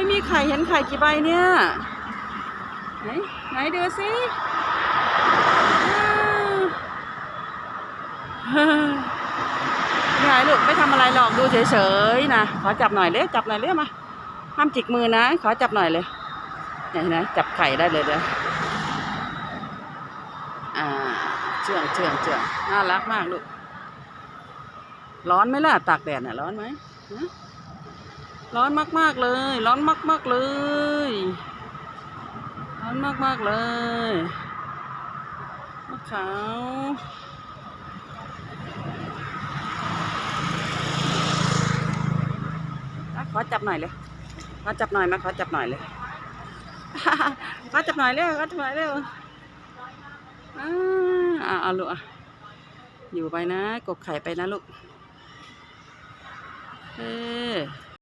ยมีไข่เห็นไข่กี่ใบเนี่ย ไหน ไหนดูสิอ้าวไม่ไหนลูกไม่ทำอะไรหรอกดูเฉยๆนะขอจับหน่อยเลยจับหน่อยเลยมาห้ามจิกมือนะ ขอจับหน่อยเลยไหนนะจับไข่ได้เลยเด้ออ่าเชื่องเชื่องเชื่องน่ารักมากลูกร้อนไหมล่ะตากแดดน่ะร้อนไหมฮะ ร้อนมาก ๆ เลย ร้อนมาก ๆ เลย ร้อนมาก ๆ เลยมะขาวขอจับหน่อยเลย ขอจับหน่อยมาขอจับหน่อยเลย ขอจับหน่อยเร็วขอจับหน่อยเร็วอ่าอะเอาลูกอะ อยู่ไปนะกกไข่ไปนะลูก เออ